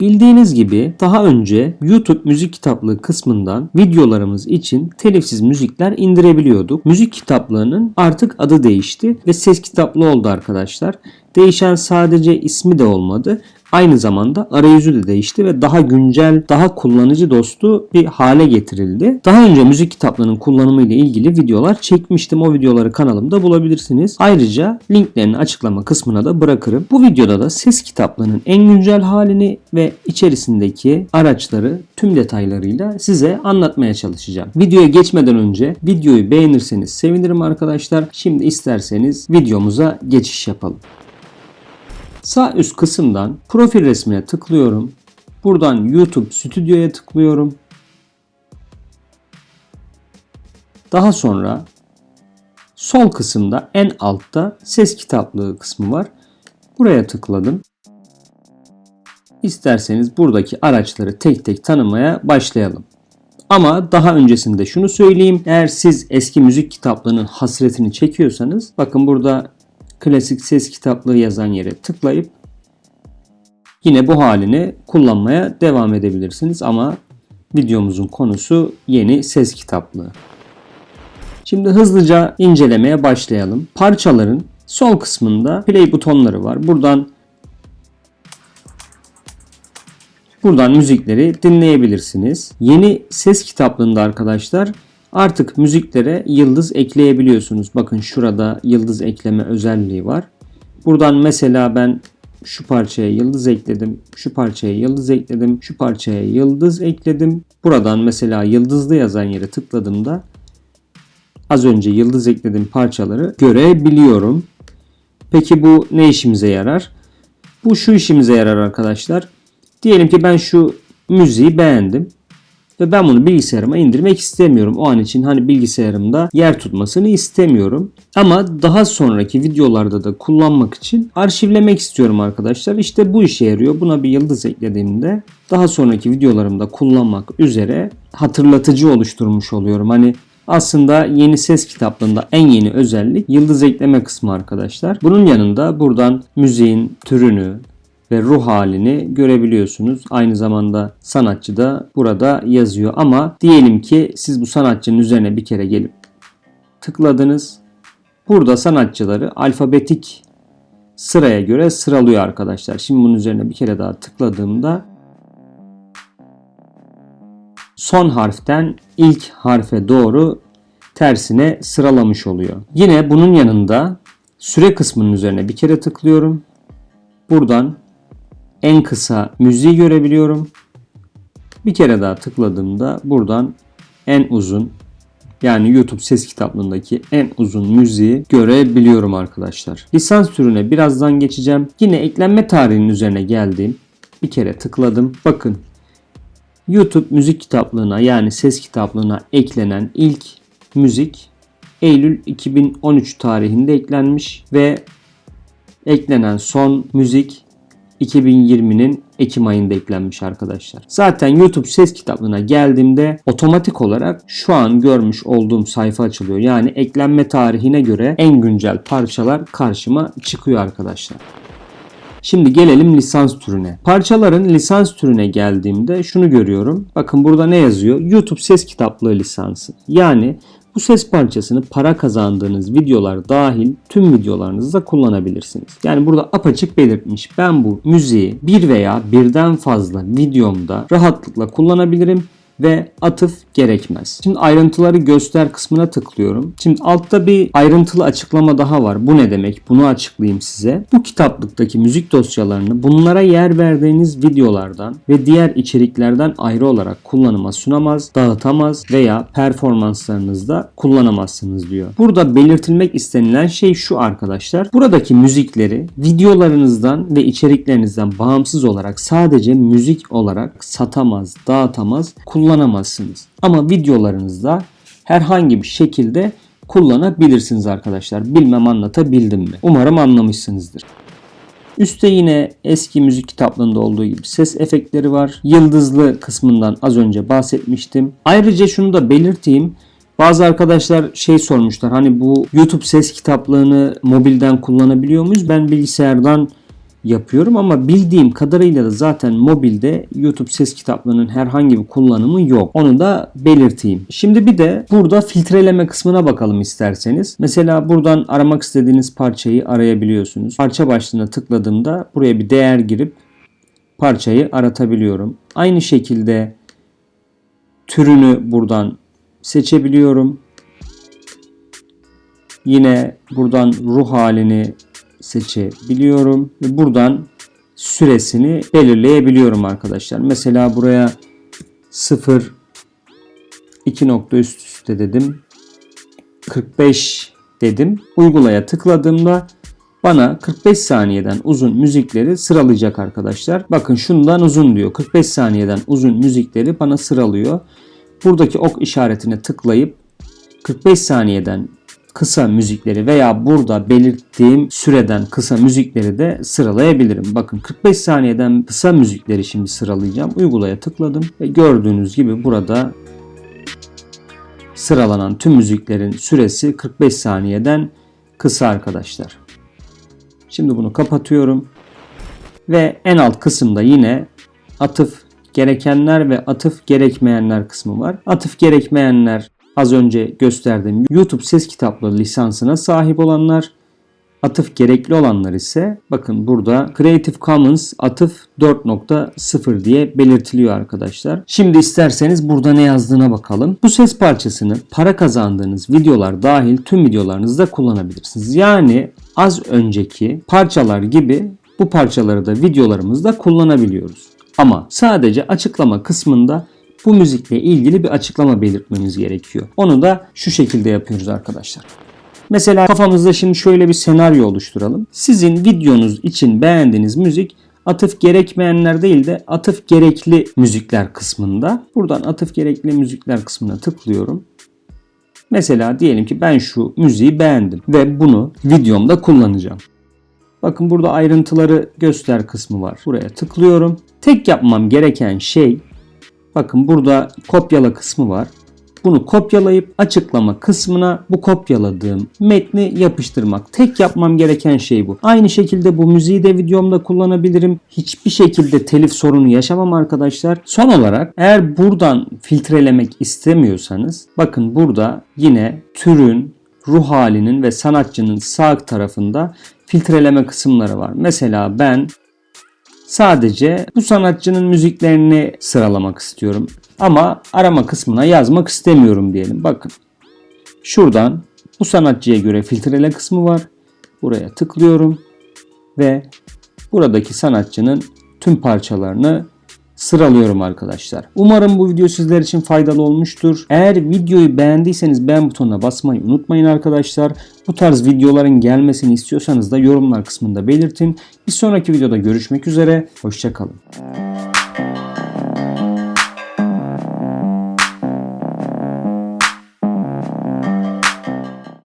Bildiğiniz gibi daha önce YouTube müzik kitaplığı kısmından videolarımız için telifsiz müzikler indirebiliyorduk. Müzik kitaplığının artık adı değişti ve ses kitaplığı oldu arkadaşlar. Değişen sadece ismi de olmadı. Aynı zamanda arayüzü de değişti ve daha güncel, daha kullanıcı dostu bir hale getirildi. Daha önce müzik kitaplarının kullanımı ile ilgili videolar çekmiştim. O videoları kanalımda bulabilirsiniz. Ayrıca linklerini açıklama kısmına da bırakırım. Bu videoda da ses kitaplığının en güncel halini ve içerisindeki araçları tüm detaylarıyla size anlatmaya çalışacağım. Videoya geçmeden önce videoyu beğenirseniz sevinirim arkadaşlar. Şimdi isterseniz videomuza geçiş yapalım. Sağ üst kısımdan profil resmine tıklıyorum. Buradan YouTube Stüdyo'ya tıklıyorum. Daha sonra sol kısımda en altta ses kitaplığı kısmı var. Buraya tıkladım. İsterseniz buradaki araçları tek tek tanımaya başlayalım. Ama daha öncesinde şunu söyleyeyim. Eğer siz eski müzik kitaplığının hasretini çekiyorsanız bakın burada klasik ses kitaplığı yazan yere tıklayıp yine bu halini kullanmaya devam edebilirsiniz ama videomuzun konusu yeni ses kitaplığı. Şimdi hızlıca incelemeye başlayalım. Parçaların sol kısmında play butonları var. Buradan Buradan müzikleri dinleyebilirsiniz. Yeni ses kitaplığında arkadaşlar Artık müziklere yıldız ekleyebiliyorsunuz. Bakın şurada yıldız ekleme özelliği var. Buradan mesela ben şu parçaya yıldız ekledim, şu parçaya yıldız ekledim, şu parçaya yıldız ekledim. Buradan mesela yıldızlı yazan yere tıkladığımda az önce yıldız eklediğim parçaları görebiliyorum. Peki bu ne işimize yarar? Bu şu işimize yarar arkadaşlar. Diyelim ki ben şu müziği beğendim ve ben bunu bilgisayarıma indirmek istemiyorum. O an için hani bilgisayarımda yer tutmasını istemiyorum. Ama daha sonraki videolarda da kullanmak için arşivlemek istiyorum arkadaşlar. İşte bu işe yarıyor. Buna bir yıldız eklediğimde daha sonraki videolarımda kullanmak üzere hatırlatıcı oluşturmuş oluyorum. Hani aslında yeni ses kitaplığında en yeni özellik yıldız ekleme kısmı arkadaşlar. Bunun yanında buradan müziğin türünü, ve ruh halini görebiliyorsunuz. Aynı zamanda sanatçı da burada yazıyor ama diyelim ki siz bu sanatçının üzerine bir kere gelip tıkladınız. Burada sanatçıları alfabetik sıraya göre sıralıyor arkadaşlar. Şimdi bunun üzerine bir kere daha tıkladığımda son harften ilk harfe doğru tersine sıralamış oluyor. Yine bunun yanında süre kısmının üzerine bir kere tıklıyorum. Buradan en kısa müziği görebiliyorum. Bir kere daha tıkladığımda buradan en uzun yani YouTube ses kitaplığındaki en uzun müziği görebiliyorum arkadaşlar. Lisans türüne birazdan geçeceğim. Yine eklenme tarihinin üzerine geldim. Bir kere tıkladım. Bakın YouTube müzik kitaplığına yani ses kitaplığına eklenen ilk müzik Eylül 2013 tarihinde eklenmiş ve eklenen son müzik 2020'nin Ekim ayında eklenmiş arkadaşlar. Zaten YouTube ses kitaplığına geldiğimde otomatik olarak şu an görmüş olduğum sayfa açılıyor. Yani eklenme tarihine göre en güncel parçalar karşıma çıkıyor arkadaşlar. Şimdi gelelim lisans türüne. Parçaların lisans türüne geldiğimde şunu görüyorum. Bakın burada ne yazıyor? YouTube ses kitaplığı lisansı. Yani bu ses parçasını para kazandığınız videolar dahil tüm videolarınızda kullanabilirsiniz. Yani burada apaçık belirtmiş. Ben bu müziği bir veya birden fazla videomda rahatlıkla kullanabilirim ve atıf gerekmez. Şimdi ayrıntıları göster kısmına tıklıyorum. Şimdi altta bir ayrıntılı açıklama daha var. Bu ne demek? Bunu açıklayayım size. Bu kitaplıktaki müzik dosyalarını bunlara yer verdiğiniz videolardan ve diğer içeriklerden ayrı olarak kullanıma sunamaz, dağıtamaz veya performanslarınızda kullanamazsınız diyor. Burada belirtilmek istenilen şey şu arkadaşlar. Buradaki müzikleri videolarınızdan ve içeriklerinizden bağımsız olarak sadece müzik olarak satamaz, dağıtamaz, kullanamaz kullanamazsınız. Ama videolarınızda herhangi bir şekilde kullanabilirsiniz arkadaşlar. Bilmem anlatabildim mi? Umarım anlamışsınızdır. Üste yine eski müzik kitaplığında olduğu gibi ses efektleri var. Yıldızlı kısmından az önce bahsetmiştim. Ayrıca şunu da belirteyim. Bazı arkadaşlar şey sormuşlar hani bu YouTube ses kitaplığını mobilden kullanabiliyor muyuz? Ben bilgisayardan yapıyorum ama bildiğim kadarıyla da zaten mobilde YouTube ses kitaplarının herhangi bir kullanımı yok. Onu da belirteyim. Şimdi bir de burada filtreleme kısmına bakalım isterseniz. Mesela buradan aramak istediğiniz parçayı arayabiliyorsunuz. Parça başlığına tıkladığımda buraya bir değer girip parçayı aratabiliyorum. Aynı şekilde türünü buradan seçebiliyorum. Yine buradan ruh halini seçebiliyorum ve buradan süresini belirleyebiliyorum arkadaşlar. Mesela buraya 0 2 nokta üst üste dedim. 45 dedim. Uygulaya tıkladığımda bana 45 saniyeden uzun müzikleri sıralayacak arkadaşlar. Bakın şundan uzun diyor. 45 saniyeden uzun müzikleri bana sıralıyor. Buradaki ok işaretine tıklayıp 45 saniyeden kısa müzikleri veya burada belirttiğim süreden kısa müzikleri de sıralayabilirim. Bakın 45 saniyeden kısa müzikleri şimdi sıralayacağım. Uygulaya tıkladım ve gördüğünüz gibi burada sıralanan tüm müziklerin süresi 45 saniyeden kısa arkadaşlar. Şimdi bunu kapatıyorum. Ve en alt kısımda yine atıf gerekenler ve atıf gerekmeyenler kısmı var. Atıf gerekmeyenler az önce gösterdiğim YouTube ses kitapları lisansına sahip olanlar, atıf gerekli olanlar ise bakın burada Creative Commons atıf 4.0 diye belirtiliyor arkadaşlar. Şimdi isterseniz burada ne yazdığına bakalım. Bu ses parçasını para kazandığınız videolar dahil tüm videolarınızda kullanabilirsiniz. Yani az önceki parçalar gibi bu parçaları da videolarımızda kullanabiliyoruz. Ama sadece açıklama kısmında bu müzikle ilgili bir açıklama belirtmemiz gerekiyor. Onu da şu şekilde yapıyoruz arkadaşlar. Mesela kafamızda şimdi şöyle bir senaryo oluşturalım. Sizin videonuz için beğendiğiniz müzik atıf gerekmeyenler değil de atıf gerekli müzikler kısmında. Buradan atıf gerekli müzikler kısmına tıklıyorum. Mesela diyelim ki ben şu müziği beğendim ve bunu videomda kullanacağım. Bakın burada ayrıntıları göster kısmı var. Buraya tıklıyorum. Tek yapmam gereken şey bakın burada kopyala kısmı var. Bunu kopyalayıp açıklama kısmına bu kopyaladığım metni yapıştırmak. Tek yapmam gereken şey bu. Aynı şekilde bu müziği de videomda kullanabilirim. Hiçbir şekilde telif sorunu yaşamam arkadaşlar. Son olarak eğer buradan filtrelemek istemiyorsanız bakın burada yine türün, ruh halinin ve sanatçının sağ tarafında filtreleme kısımları var. Mesela ben sadece bu sanatçının müziklerini sıralamak istiyorum. Ama arama kısmına yazmak istemiyorum diyelim. Bakın şuradan bu sanatçıya göre filtrele kısmı var. Buraya tıklıyorum ve buradaki sanatçının tüm parçalarını sıralıyorum arkadaşlar. Umarım bu video sizler için faydalı olmuştur. Eğer videoyu beğendiyseniz beğen butonuna basmayı unutmayın arkadaşlar. Bu tarz videoların gelmesini istiyorsanız da yorumlar kısmında belirtin. Bir sonraki videoda görüşmek üzere. Hoşçakalın.